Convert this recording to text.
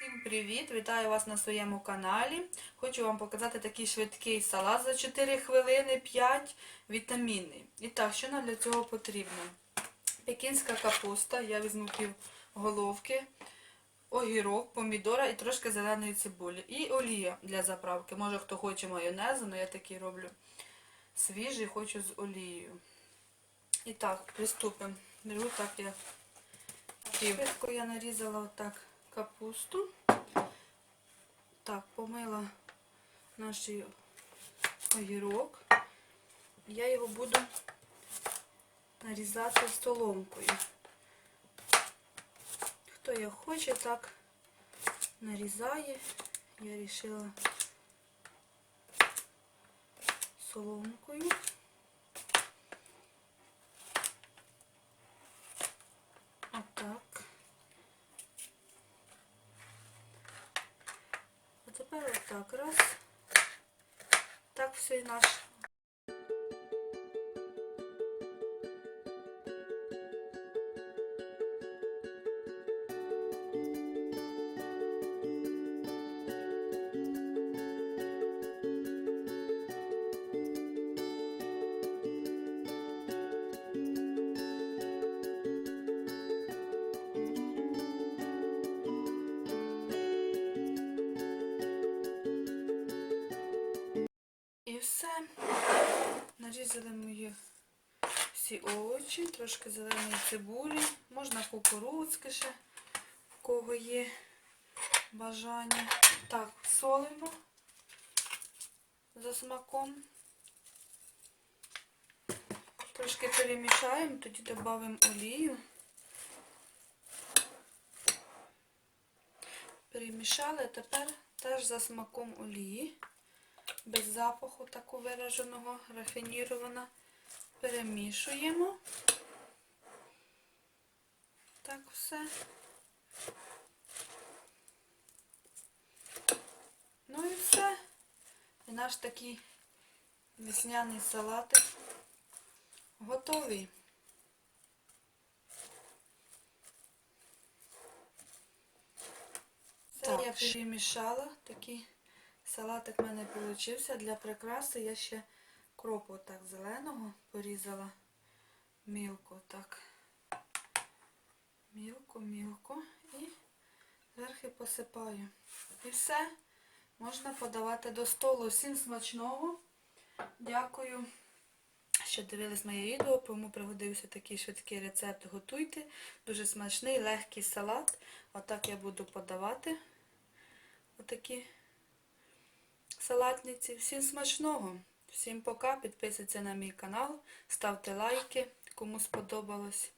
Всім привіт! Вітаю вас на своєму каналі. Хочу вам показати такий швидкий салат за 4 хвилини 5 вітамінний. І так, що нам для цього потрібно? Пекінська капуста, я візьму пів головки, огірок, помідора і трошки зеленої цибулі. І олія для заправки. Може хто хоче майонезу, але я такий роблю свіжий, хочу з олією. І так, приступимо. Беру так я Швидко я нарізала отак капусту. Так, помила наш огірок. Я його буду нарізати соломкою. Хто як хоче, так нарізає. Я вирішила соломкою. Отак. А тепер отак раз. Так все і наш. Нарізали мої всі овочі, трошки зеленої цибулі, можна кукурудзки ще, в кого є бажання. Так, солимо за смаком. Трошки перемішаємо, тоді додамо олію. Перемішали, тепер теж за смаком олії без запаху таку вираженого, рафінірована. Перемішуємо. Так все. Ну і все. І наш такий весняний салатик готовий. Все я перемішала. Такий салатик в мене вийшов. Для прикраси я ще кропу так зеленого порізала мілко так. Мілко-мілко і зверху посипаю. І все. Можна подавати до столу. Всім смачного. Дякую, що дивились моє відео. Кому пригодився такий швидкий рецепт, готуйте. Дуже смачний, легкий салат. Отак я буду подавати. Отакі салатниці. Всім смачного! Всім пока, підписуйтесь на мій канал, ставте лайки, кому сподобалось.